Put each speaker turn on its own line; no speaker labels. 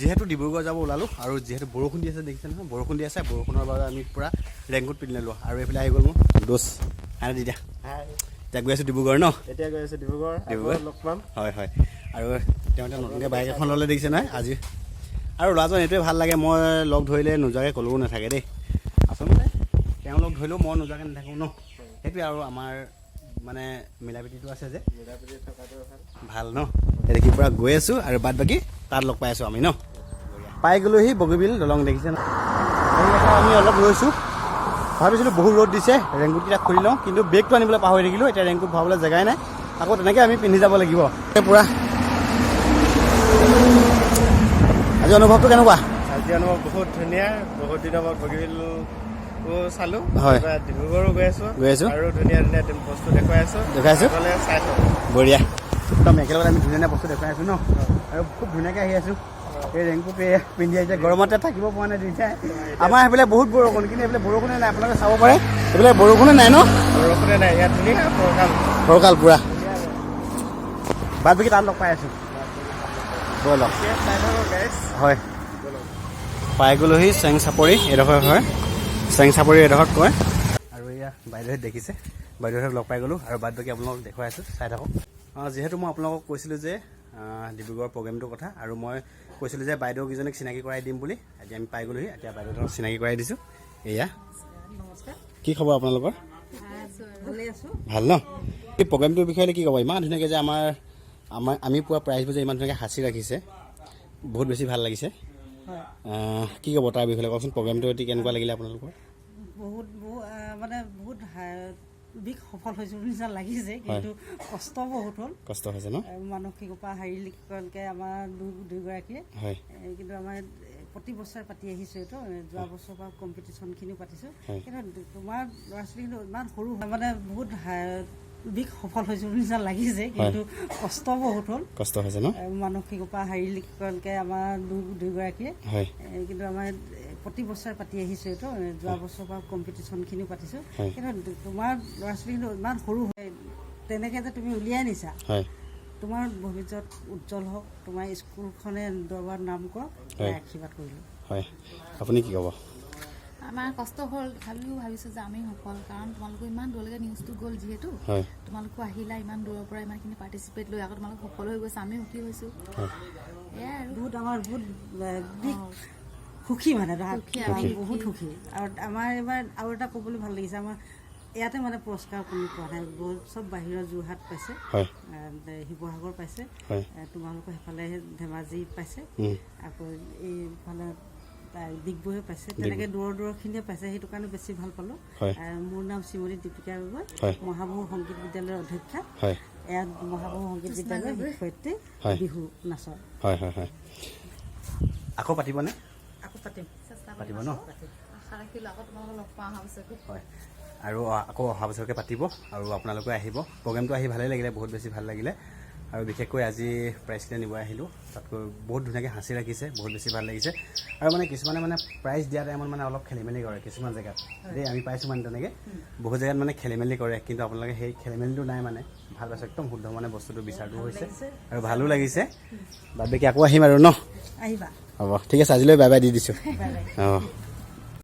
যিহেতু ডিব্ৰুগড় যাব ওলালোঁ আৰু যিহেতু বৰষুণ দি আছে দেখিছে নহয়? বৰষুণ দি আছে বৰষুণৰ বাবে আমি পূৰা ৰেইনকোট পিন্ধি ল'লোঁ আৰু এইফালে আহি গ'ল মোৰ দোষ। আনে দি এতিয়া গৈ আছোঁ ডিব্ৰুগড় ন?
এতিয়া গৈ আছো ডিব্ৰুগড়
ডিব্ৰুগড়?
লগ পাম।
হয় হয়। আৰু তেওঁ এতিয়া নতুনকৈ বাইক এখন ল'লে দেখিছে নহয় আজি। আৰু ল'ৰাজন এইটোৱে ভালো লাগে মই লগ ধৰিলে নোযোৱাকৈ ক'লেও নাথাকে দেই। আচলতে তেওঁ লগ ধৰিলেও মই নোযোৱাকৈ নাথাকোঁ ন? সেইটোৱে আৰু আমাৰ মানে মিলা প্ৰীতিটো আছে যে।
মিলাপ্ৰীতি থকাটো ভালো।
ন? দেখি পূৰা গৈ আছোঁ আৰু বাদ বাকী তাত লগ পাই আছোঁ আমি ন? পাই গ'লোহি বগীবিল দলং দেখিছে আমি অলপ ৰৈছোঁ ভাবিছিলোঁ বহুত ৰ'দ দিছে ৰেইনকোটকেইটা খুলি লওঁ কিন্তু বেগটো আনিবলৈ পাহৰি থাকিলোঁ এতিয়া ৰেইনকোট ভৰাবলৈ জেগাই নাই। আকৌ তেনেকৈ আমি পিন্ধি যাব লাগিব। পূৰা। আজি অনুভৱটো কেনেকুৱা?
আজি অনুভৱ বহুত ধুনীয়া। বহুত দিনৰ মূৰত বগীবিলটো চালোঁ।
হয়।
ডিব্ৰুগড়ো গৈ আছোঁ।
গৈ আছোঁ।
আৰু ধুনীয়া ধুনীয়া বস্তু দেখুৱাই আছোঁ।
দেখাইছোঁ
আগলৈ চাই
বঢ়িয়া। একদম একেলগতে আমি ধুনীয়া ধুনীয়া বস্তু দেখুৱাই আছোঁ ন? আৰু খুব ধুনীয়াকৈ আহি আছোঁ। এই ৰেংকোট পিন্ধি আহিছে। গৰমতে থাকিব পৰা নাই দুইটাই। আমাৰ সেইফালে বহুত বৰষুণ কিন্তু এইফালে বৰষুণে নাই। আপোনালোকে চাব পাৰে। এইফালে বৰষুণে নাই ন?
বৰষুণে নাই। ইয়াত ধুনীয়া ফৰকাল
পূৰা। বাদ বাকী তাত লগ পাই আছোঁ। ব'লক
থাকোঁ গাইছ
হয়। পাই গ'লোহি চেং চাপৰি এডোখৰ হয় চেং চাপৰি এডোখৰত কয় আৰু এয়া বাইদেউহঁত দেখিছে। বাইদেউহঁতক লগ পাই গ'লোঁ। আৰু বাদ বাকী আপোনালোকক দেখুৱাই আছোঁ। চাই থাকক। যিহেতু মই আপোনালোকক কৈছিলোঁ যে আহ, ডিব্ৰুগড়ৰ প্ৰগ্ৰেমটোৰ কথা। আৰু মই কৈছিলোঁ যে বাইদেউ কেইজনীক চিনাকি কৰাই দিম বুলি। এতিয়া আমি পাই গ'লোহি এতিয়া বাইদেউহঁতক চিনাকি কৰাই দিছোঁ। এয়া। কি খবৰ আপোনালোকৰ?
ভালো
ন? এই প্ৰগ্ৰেমটোৰ বিষয়ে কি ক'ব? ইমান ধুনীয়াকৈ যে আমাৰ আমাৰ আমি পোৱা প্ৰাইজবোৰ যে ইমান ধুনীয়াকৈ সাঁচি ৰাখিছে বহুত বেছি ভালো লাগিছে। কি ক'ব তাৰ বিষয়ে? কওকচোন প্ৰগ্ৰেমটো এটি কেনেকুৱা লাগিলে আপোনালোকৰ?
বহুত মানে বহুত বিগ সফল হৈছোঁ নিচিনা লাগিছে কিন্তু কষ্ট বহুত হ'ল।
কষ্ট হৈছে ন?
আৰু মানসিকৰ পৰা শাৰীৰিককৈ আমাৰ দু- দুয়োগৰাকীয়ে কিন্তু আমাৰ প্ৰতি বছৰে পাতি আহিছোঁ এইটো যোৱা বছৰৰ পৰা কম্পিটিশ্যনখিনিও পাতিছোঁ। কিন্তু তোমাৰ ল'ৰা ছোৱালী কিন্তু ইমান সৰু হয় মানে বহুত বিগ সফল হৈছোঁ নিচিনা লাগিছে কিন্তু কষ্ট বহুত হ'ল।
কষ্ট হৈছে ন?
আৰু মানসিকৰ পৰা শাৰীৰিককৈ আমাৰ দু- দুয়োগৰাকীয়ে কিন্তু আমাৰ প্ৰতি বছৰে পাতি আহিছোঁ এইটো যোৱা বছৰৰ পৰা কম্পিটিশ্যনখিনিও পাতিছোঁ। কিন্তু তোমাৰ ল'ৰা ছোৱালী কিন্তু ইমান সৰু হয় তেনেকৈ যে তুমি উলিয়াই নিছা। তোমাৰ ভৱিষ্যত উজ্জ্বল হওক তোমাৰ স্কুলখনে দৰবাৰত নাম কৰক আশীৰ্বাদ কৰিলোঁ।
হয়। আপুনি কি ক'ব?
আমাৰ কষ্ট হ'ল তথাপিও ভাবিছোঁ যে আমি সফল কাৰণ তোমালোকৰ ইমান দূৰলৈকে নিউজটো গ'ল যিহেতু। তোমালোকো আহিলা ইমান দূৰৰ পৰা ইমানখিনি পাৰ্টিচিপেট লৈ আকৌ তোমালোক সফল হৈ গৈছে আমি সুখী হৈছোঁ। এয়াই আৰু।
বহুত আমাৰ বহুত সুখী মানে
সুখী
আমি বহুত সুখী। আৰু আমাৰ এইবাৰ আৰু এটা ক'বলৈ ভালো লাগিছে আমাৰ ইয়াতে মানে পুৰস্কাৰ কোনো পোৱা নাই বহুত চব বাহিৰৰ যোৰহাট পাইছে শিৱসাগৰ পাইছে তোমালোকৰ সেইফালে ধেমাজি পাইছে আকৌ এইফালে তাৰ ডিগবৈ পাইছে তেনেকৈ দূৰৰ দূৰৰখিনিয়ে পাইছে সেইটো কাৰণে বেছি ভালো পালোঁ। মোৰ নাম শ্ৰীমতী দীপিকা গগৈ। মহাবাহু সংগীত বিদ্যালয়ৰ অধ্যক্ষা।
হয়।
এয়া সংগীত বিদ্যালয়ৰ শিক্ষয়িত্ৰী বিহু নাচৰ।
আকৌ পাতিবনে? পাতিব ন? হয়। আৰু আকৌ অহা বছৰকৈ পাতিব আৰু আপোনালোকে আহিব। প্ৰগ্ৰেমটো আহি ভালেই লাগিলে বহুত বেছি ভালো লাগিলে। আৰু বিশেষকৈ আজি প্ৰাইজকেইটা নিব আহিলোঁ। তাতকৈ বহুত ধুনীয়াকৈ সাঁচি ৰাখিছে বহুত বেছি ভালো লাগিছে। আৰু মানে কিছুমানে মানে প্ৰাইজ দিয়া টাইমত মানে অলপ খেলি মেলি কৰে কিছুমান জেগাত। দেই আমি পাইছোঁ মানে তেনেকৈ। বহুত জেগাত মানে খেলি মেলি কৰে কিন্তু আপোনালোকে সেই খেলি মেলিটো নাই মানে। ভালো পাইছে একদম শুদ্ধ মানে বস্তুটো বিচাৰটো হৈছে আৰু ভালো লাগিছে। বাদ বাকী আকৌ আহিম আৰু ন?
আহিবা।
হ'ব। ঠিক আছে আজিলৈ বাই বাই দি দিছোঁ। অঁ